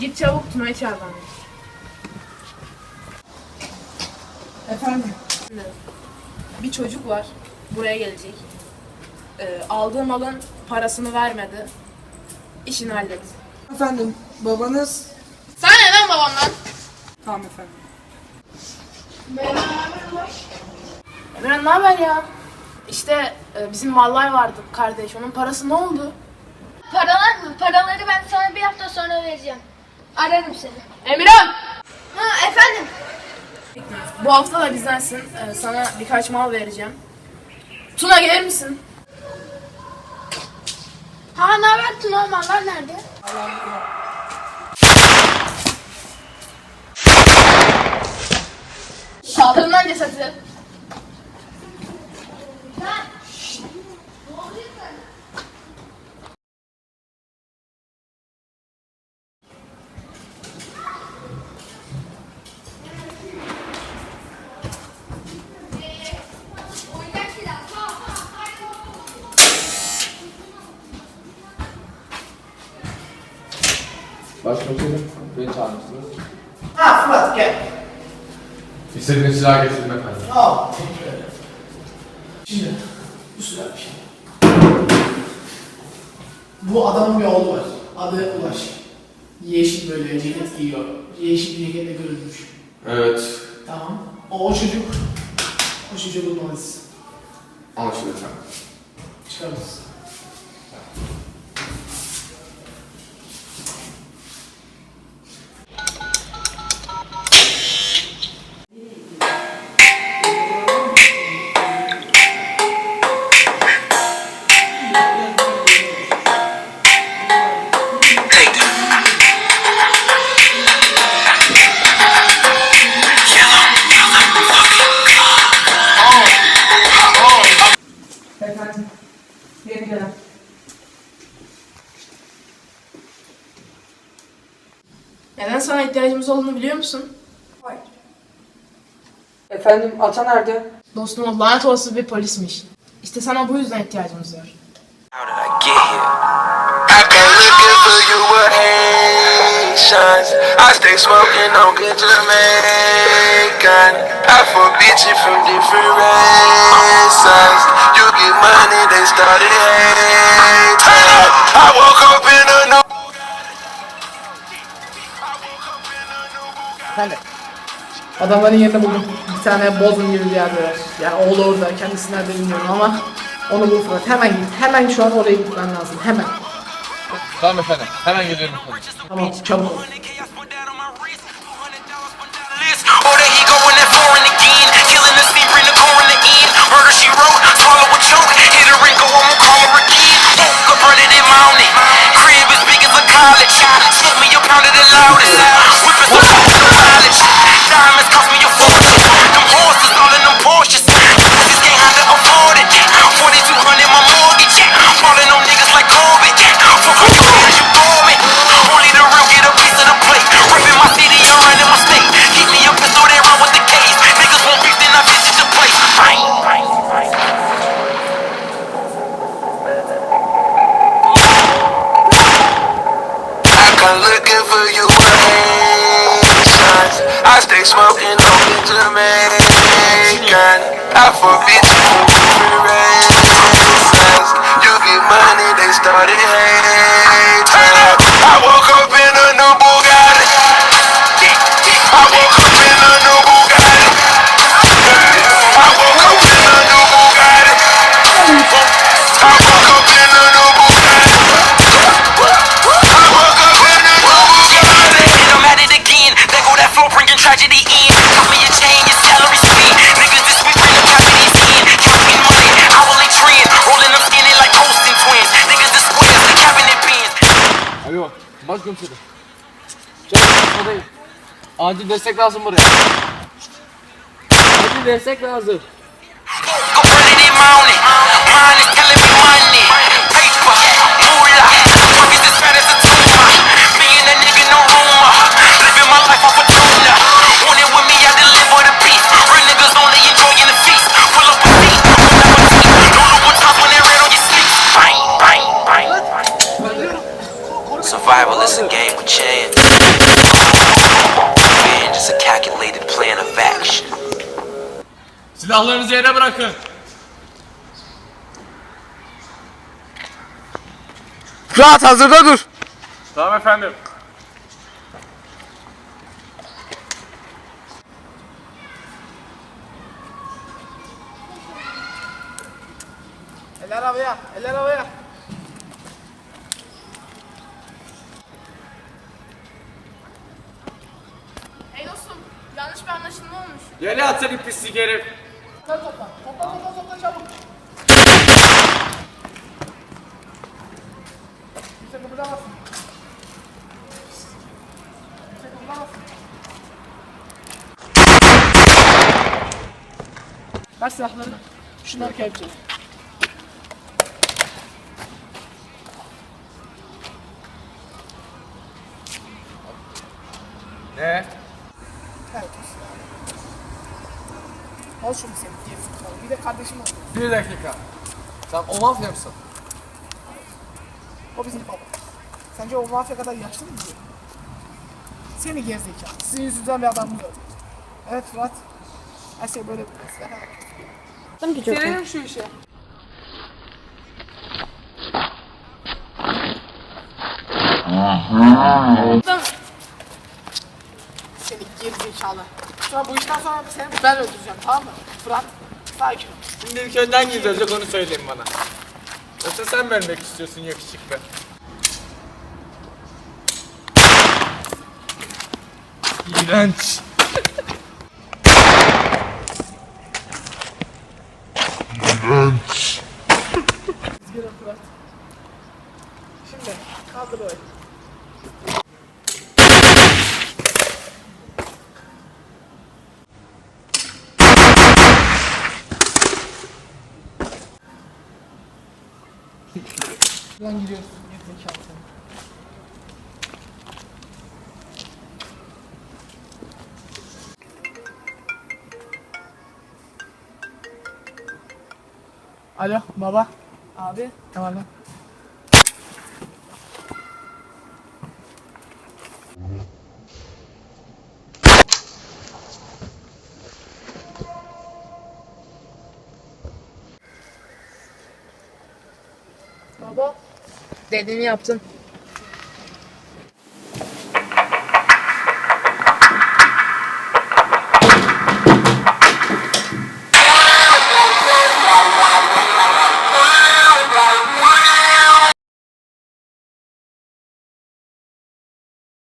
Git çabuk Tuna'yı çağır bana. Efendim? Bir çocuk var. Buraya gelecek. Ee, aldığı malın parasını vermedi. İşini hallet. Efendim babanız? Sana ne lan babamdan? Tamam efendim. Emre ne haber ya? İşte e, bizim mallar vardı kardeş. Onun parası ne oldu? Paralar mı? Paraları ben sana bir hafta sonra vereceğim. Ararım seni. Emirhan! Ha efendim. Bu hafta da bizdensin. Ee, sana birkaç mal vereceğim. Tuna gelir misin? Ha ne haber Tuna mallar nerede? Kaldırın lan cesedi. Başkomiserim, beni çağırmışsınız. Ha Fırat gel. İstediğiniz silah getirdim efendim. Al. Teşekkür ederim. Şimdi bu silah bir şey. Bu adamın bir oğlu var. Adı Ulaş. Yeşil böyle ceket giyiyor. Yeşil bir ceketle görülmüş. Evet, Tamam. O, o çocuk. O çocuğu bulmalıyız. anlaşıldı efendim. Çıkarız. Olduğunu biliyor musun? Efendim ata nerede? Dostum lanet olası bir polismiş. İşte sana bu yüzden ihtiyacımız var. How did I get here? I came looking for you with Haitians. I stay smoking on good Jamaican. I fuck bitches from different races. You get money, they started hating. I Efendim. Adamların yerini buldum. Bir tane Bodrum gibi bir yerdeler. Yani oğlu orada. Kendisi nerede bilmiyorum ama onu bul Fırat. Hemen git. Hemen şu an oraya gitmen lazım. Hemen. Tamam efendim, hemen geliyorum. Tamam çabuk ol. I fuck bitches from different races. You get money, they started hating. Başkomiserim. Çalışmadayım. Acil destek lazım buraya. Acil destek lazım. Go running in morning. Silahlarınızı yere bırakın. Fırat hazırda dur. Tamam efendim. Eller havaya, eller havaya. Hey dostum yanlış bir anlaşılma olmuş. Yere at seni pislik herif. Topla topla, topla topla çabuk. Kimse kıpırdamasın. Kimse kıpırdamasın. Ver silahlarını. Şunları kelepçele. Ne? Al şunu sen gerizekalı. Bir de kardeşim olsun. Bir dakika. Sen o mafya mısın? O bizim baba. Sence o mafya kadar yaşlı mı diyor? Seni gerizekalı. Sizin yüzünüzden bir adamımız öldü. Evet Fırat. Her şey böyle bitmesi. Gelelim şu işe. Seni gerizekalı. Sonra bu işten sonra seni ben öldüreceğim tamam mı? Fırat sakin ol. Şimdi ilk önden gidecek onu söyleyin bana. Yoksa sen vermek istiyorsun yakışıklı. İğrenç. Fırat. Şimdi kaldır böyle. Lan gidiyorsun. Gerizekalı seni. Alo baba. Abi. Var lan? Baba. Dediğini yaptın.